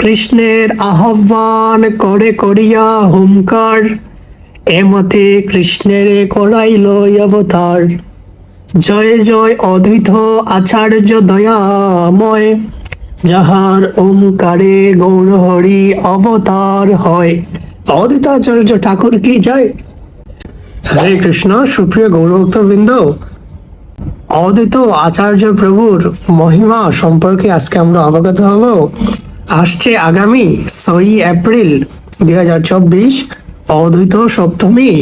কৃষ্ণের আহ্বান করে করিয়া হুমকার এমতে কৃষ্ণের করাইল অবতার। জয় জয় অদ্বৈত আচার্য দয়াময়, যাহার ওমকারে গৌর হরি অবতার হয়। অদ্বৈত আচার্য ঠাকুর কি জয়? হরে কৃষ্ণ, সুপ্রিয় গৌরভক্তবৃন্দ, অদ্বৈত আচার্য প্রভুর মহিমা সম্পর্কে আজকে আমরা অবগত হব। আসছে আগামী ছয়ই এপ্রিল দুই হাজার চব্বিশ অদ্বৈত সপ্তমী।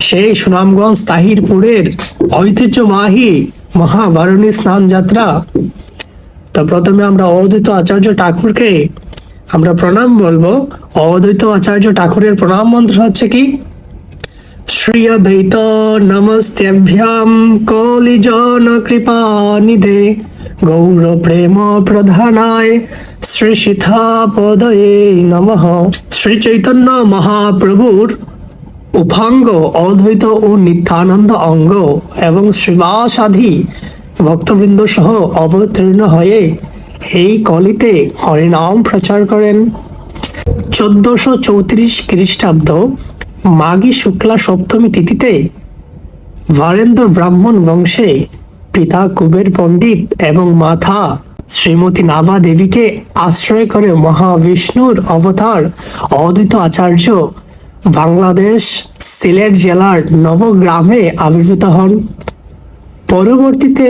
সেই সুনামগঞ্জ তাহিরপুরের ঐতিহ্যবাহী মহাবারণী স্নান যাত্রা। তো প্রথমে আমরা অদ্বৈত আচার্য ঠাকুরকে আমরা প্রণাম বলব। অদ্বৈত আচার্য ঠাকুরের প্রণাম মন্ত্র হচ্ছে কি? শ্রী অদ্বৈত নমস্তেভ্যাম কলিজন কৃপা নিধে। গৌর প্রেম প্রধানায় শ্রী সীতাপদয়ে নমঃ শ্রী চৈতন্য মহাপ্রভুর উপাঙ্গ অদ্বৈত ও নিত্যানন্দ অঙ্গ এবং শ্রীবাসাধি ভক্তবৃন্দ সহ অবতীর্ণ হয়ে এই কলিতে হরিনাম প্রচার করেন। চোদ্দশো চৌত্রিশ খ্রিস্টাব্দ মাঘী শুক্লা সপ্তমী তিথিতে ভারেন্দ্র ব্রাহ্মণ বংশে পিতা কুবের পণ্ডিত এবং মাথা শ্রীমতী নাভা দেবীকে আশ্রয় করে মহাবিষ্ণুর অবতার অদ্বৈত আচার্য বাংলাদেশ সিলেট জেলার নবগ্রামে আবির্ভূত হন। পরবর্তীতে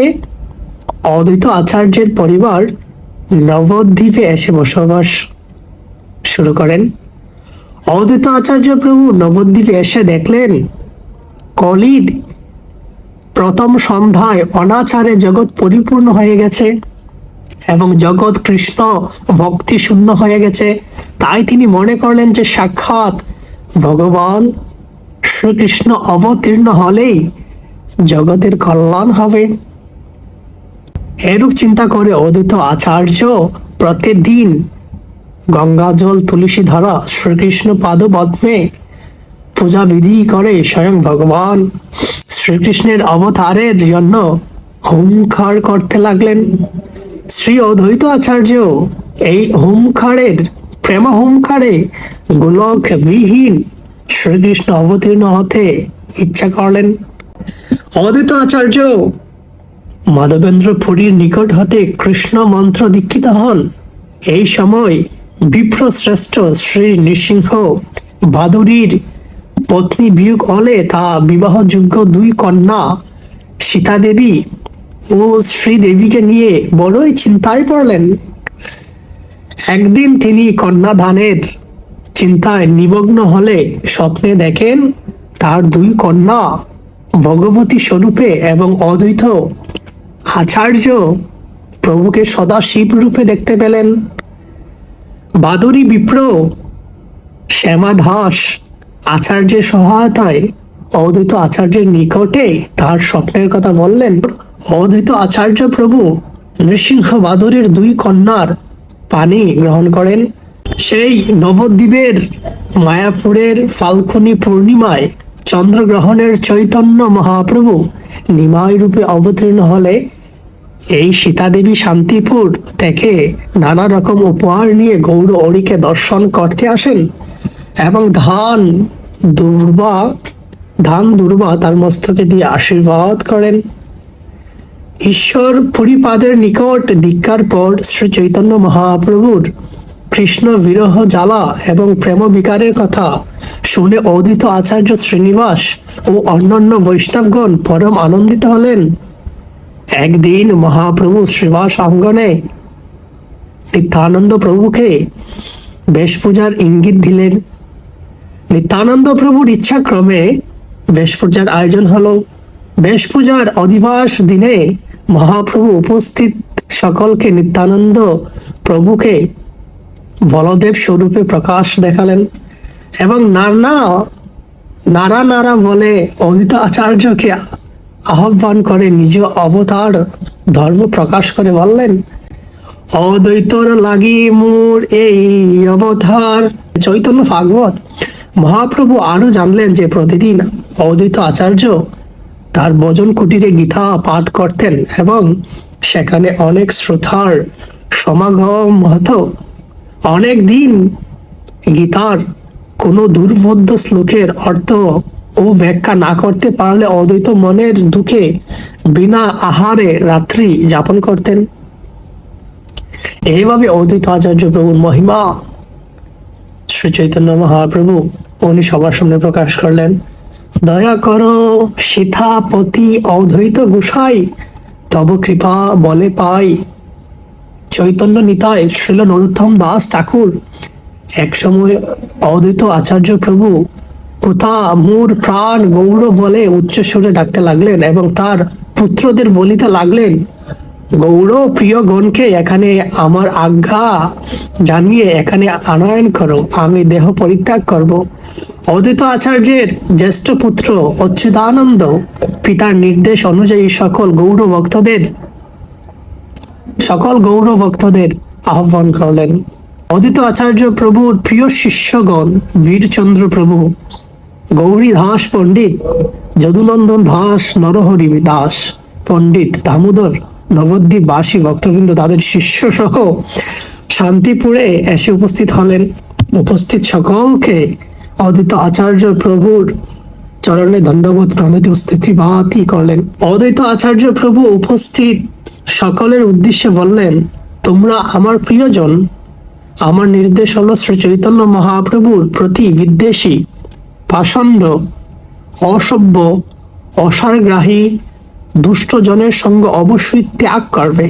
অদ্বৈত আচার্যের পরিবার নবদ্বীপে এসে বসবাস শুরু করেন। অদ্বৈত আচার্য প্রভু নবদ্বীপে এসে দেখলেন, কলির প্রথম সন্ধ্যায় অনাচারে জগৎ পরিপূর্ণ হয়ে গেছে এবং জগৎ কৃষ্ণ ভক্তি শূন্য হয়ে গেছে। তাই তিনি মনে করলেন যে সাক্ষাৎ ভগবান শ্রীকৃষ্ণ অবতীর্ণ হলেই জগতের কল্যাণ হবে। এরূপ চিন্তা করে অদ্বৈত আচার্য প্রতিদিন গঙ্গা জল তুলসী ধারা শ্রীকৃষ্ণ পাদপদ্মে পূজা বিধি করে স্বয়ং ভগবান। শ্রীকৃষ্ণের অবতারের জন্য হুমখার করতে লাগলেন। শ্রী অদ্বৈত আচার্য এই হুমখারের প্রেম হুমখারে গোলক বিহীন শ্রীকৃষ্ণ অবতীর্ণ হতে ইচ্ছা করলেন। অদ্বৈত আচার্য মাধবেন্দ্র পুরীর নিকট হতে কৃষ্ণ মন্ত্র দীক্ষিত হন। এই সময় বিপ্র শ্রেষ্ঠ শ্রী নৃসিংহ বাদুরীর পত্নী বিয়োগ হলে তা বিবাহযোগ্য দুই কন্যা সীতা দেবী ও শ্রীদেবীকে নিয়ে বড়ই চিন্তায় পড়লেন। একদিন তিনি কন্যাদানের চিন্তায় নিমগ্ন হলে স্বপ্নে দেখেন তার দুই কন্যা ভগবতী স্বরূপে এবং অদ্বৈত আচার্য প্রভুকে সদা শিব রূপে দেখতে পেলেন। বাদুরী বিপ্র শ্যামা দাস আচার্যের সহায়তায় অদ্বৈত আচার্যের নিকটে তার স্বপ্নের কথা বললেন, অদ্বৈত আচার্য প্রভু নৃসিংহ বাদুরের দুই কন্যার পানি গ্রহণ করেন। সেই নবদ্বীপের মায়াপুরের ফাল্গুনী পূর্ণিমায় চন্দ্রগ্রহণের চৈতন্য মহাপ্রভু নিমাই রূপে অবতীর্ণ হলে এই সীতাদেবী শান্তিপুর থেকে নানা রকম উপহার নিয়ে গৌর অরিকে দর্শন করতে আসেন। এবং ধান দুর্বা ধান দুর্বা তার মস্তকে দিয়ে আশীর্বাদ করেন। ঈশ্বর পুরীপাদের নিকট দীক্ষার পর শ্রী চৈতন্য মহাপ্রভুর কৃষ্ণ বিরহ জ্বালা এবং প্রেম বিকারের কথা শুনে অদিত আচার্য শ্রীনিবাস ও অন্যান্য বৈষ্ণবগণ পরম আনন্দিত হলেন। একদিন মহাপ্রভু শ্রীবাস অঙ্গনে নিত্যানন্দ প্রভুকে বেশ পূজার ইঙ্গিত দিলেন। নিত্যানন্দ প্রভুর ইচ্ছাক্রমে বেশ পূজার আয়োজন হলো। বেশ পূজার অধিবাস দিনে মহাপ্রভু উপস্থিত সকলকে নিত্যানন্দ প্রভুকে বলদেব স্বরূপে প্রকাশ দেখালেন এবং নানা নারা নারা বলে অদিত আচার্যকে আহ্বান করে নিজ অবতার ধর্ম প্রকাশ করে বললেন, অদ্বৈতর লাগি মোর এই অবতার। চৈতন্য ভাগবত মহাপ্রভু আরও জানলেন যে প্রতিদিন অদ্বৈত আচার্য তার ভজন কুটিরে গীতা পাঠ করতেন এবং সেখানে অনেক শ্রোতার সমাগম হতো। অনেক দিন গীতার কোনো দুর্বোধ্য শ্লোকের অর্থ ও ব্যাখ্যা না করতে পারলে অদ্বৈত মনের দুঃখে বিনা আহারে রাত্রি যাপন করতেন। এইভাবে অদ্বৈত আচার্য প্রভুর মহিমা, শ্রী চৈতন্য মহাপ্রভু উনি সবার সামনে প্রকাশ করলেন, দয়া করো, সীতাপতি অদ্বৈত গোসাই, তব কৃপা বলে পাই। চৈতন্য নিতায় শ্রীল নরোত্তম দাস ঠাকুর একসময় অদ্বৈত আচার্য প্রভু কোথা মূর প্রাণ গৌর বলে উচ্চস্বরে ডাকতে লাগলেন এবং তার পুত্রদের বলিতে লাগলেন গৌর প্রিয় গণকে এখানে আমার আজ্ঞা জানিয়ে এখানে আনয়ন করো, আমি দেহ পরিত্যাগ করব। অদিত আচার্যের জ্যেষ্ঠ পুত্র অচ্যুতানন্দ পিতার নির্দেশ অনুযায়ী সকল গৌর ভক্তদের, সকল গৌর ভক্তদের আহ্বান করলেন। অদিত আচার্য প্রভুর প্রিয় শিষ্যগণ বীরচন্দ্র প্রভু, গৌরী দাস পণ্ডিত, যদুনন্দন দাস, নরহরি দাস পণ্ডিত, দামোদর নবদ্বীপ বাসী ভক্তবৃন্দ, তাদের শিষ্য সহ শান্তিপুরে এসে উপস্থিত হলেন। উপস্থিত সকলকে অদিত আচার্য প্রভুর চরণে দণ্ডবোধ, প্রণতি স্থিতিবাতি করলেন। অদ্বৈত আচার্য প্রভু উপস্থিত সকলের উদ্দেশ্যে বললেন, তোমরা আমার প্রিয়জন, আমার নির্দেশ হলো শ্রী চৈতন্য মহাপ্রভুর প্রতি বিদ্বেষী, পাষণ্ড, অসভ্য, অসারগ্রাহী দুষ্টজনের সঙ্গ অবশ্যই ত্যাগ করবে।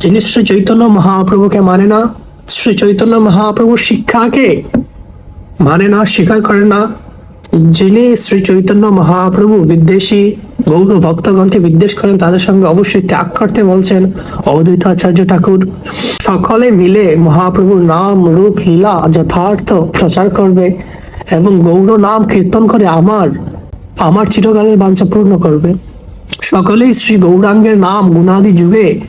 যিনি শ্রী চৈতন্য মহাপ্রভুকে মানে না শ্রী চৈতন্য মহাপ্রভুর শিক্ষাকে মানে না, স্বীকার করে না, যিনি শ্রী চৈতন্য মহাপ্রভু বিদ্বেষী, গৌর ভক্তগণকে বিদ্বেষ করেন, তাদের সঙ্গে অবশ্যই ত্যাগ করতে বলছেন অবধূত আচার্য ঠাকুর। সকলে মিলে মহাপ্রভুর নাম, রূপ, লীলা, যথার্থ প্রচার করবে এবং গৌর নাম কীর্তন করে আমার আমার চিরকালের বাঞ্ছা পূর্ণ করবে। সকলেই শ্রী গৌরাঙ্গের নাম গুণাদি যুগে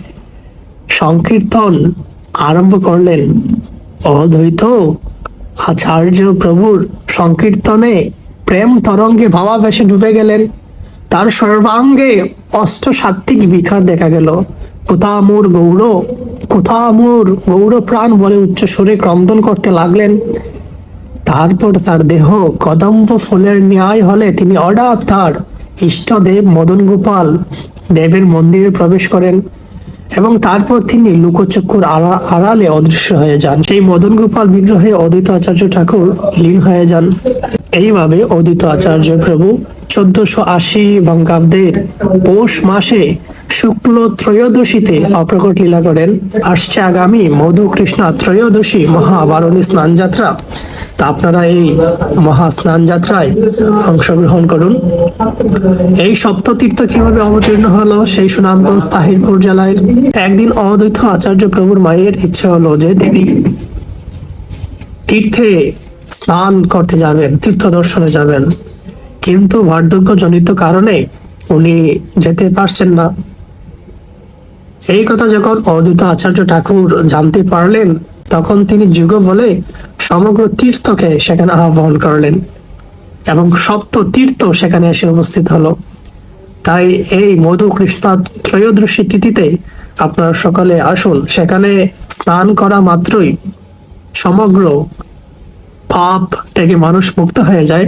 সংকীর্তন আরম্ভ করলেন। অদ্বৈত আচার্য প্রভুর সংকীর্তনে প্রেম তরঙ্গে ভাবাবেশে ডুবে গেলেন। তার সর্বাঙ্গে অষ্ট সাত্ত্বিক বিকার দেখা গেল। কোথা মোর গৌর, কোথা মোর গৌর প্রাণ বলে উচ্চ সুরে ক্রন্দন করতে লাগলেন। তারপর তার দেহ কদম্ব ফুলের ন্যায় হলে তিনি হঠাৎ তার ইষ্টদেব মদন গোপাল দেবের মন্দিরে প্রবেশ করেন এবং তারপর তিনি লোকচক্ষুর আড়া- আড়ালে অদৃশ্য হয়ে যান। সেই মদন গোপাল বিগ্রহে অদ্বৈত আচার্য ঠাকুর লীন হয়ে যান। এইভাবে অদ্বৈত আচার্য প্রভু চোদ্দশো আশি বঙ্গাব্দের পৌষ মাসে শুক্ল ত্রয়োদশীতে অপ্রকট লীলা করেন। আসছে আগামী মধু কৃষ্ণা ত্রয়োদশী মহাবারণী স্নান যাত্রা তা আপনারা এই মহা স্নান যাত্রায় অংশগ্রহণ করুন। এই সপ্ততীর্থ কীভাবে অবতীর্ণ হলো, সেই সুনামগঞ্জ তাহিরপুর জেলায় একদিন অদ্বৈত আচার্য প্রভুর মায়ের ইচ্ছা হলো যে তিনি তীর্থে স্নান করতে যাবেন, তীর্থ দর্শনে যাবেন। কিন্তু বার্ধক্যজনিত কারণে উনি যেতে পারছেন না। এই কথা যখন অদ্বৈত আচার্য ঠাকুর জানতে পারলেন, তখন তিনি যুগ বলে সমগ্র তীর্থকে সেখানে আহ্বান করলেন এবং সপ্ত তীর্থ সেখানে এসে উপস্থিত হলো। তাই এই মধু কৃষ্ণ ত্রয়োদশী তিথিতে আপনারা সকালে আসুন, সেখানে স্নান করা মাত্রই সমগ্র পাপ থেকে মানুষ মুক্ত হয়ে যায়।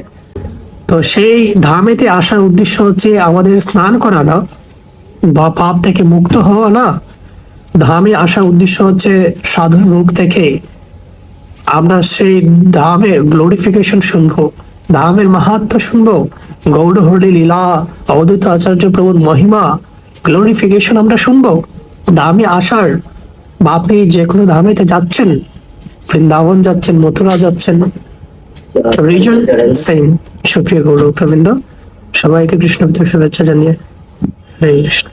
তো সেই ধামেতে আসার উদ্দেশ্য হচ্ছে আমাদের স্নান করা না বা পাপ থেকে মুক্ত হওয়া না ধামে আসার উদ্দেশ্য হচ্ছে সাধুর রূপ থেকে আমরা সেই ধামের গ্লোরিফিকেশন শুনব, ধামের মাহাত্ম শুনব। গৌরহরি লীলা অবধূত আচার্য প্রভুর মহিমা গ্লোরিফিকেশন আমরা শুনব। ধামে আসার বা আপনি যে কোনো ধামেতে যাচ্ছেন, বৃন্দাবন যাচ্ছেন, মথুরা যাচ্ছেন রিজন সেম সুপ্রিয় গৌরব সবাইকে কৃষ্ণ শুভেচ্ছা জানিয়ে হরে কৃষ্ণ।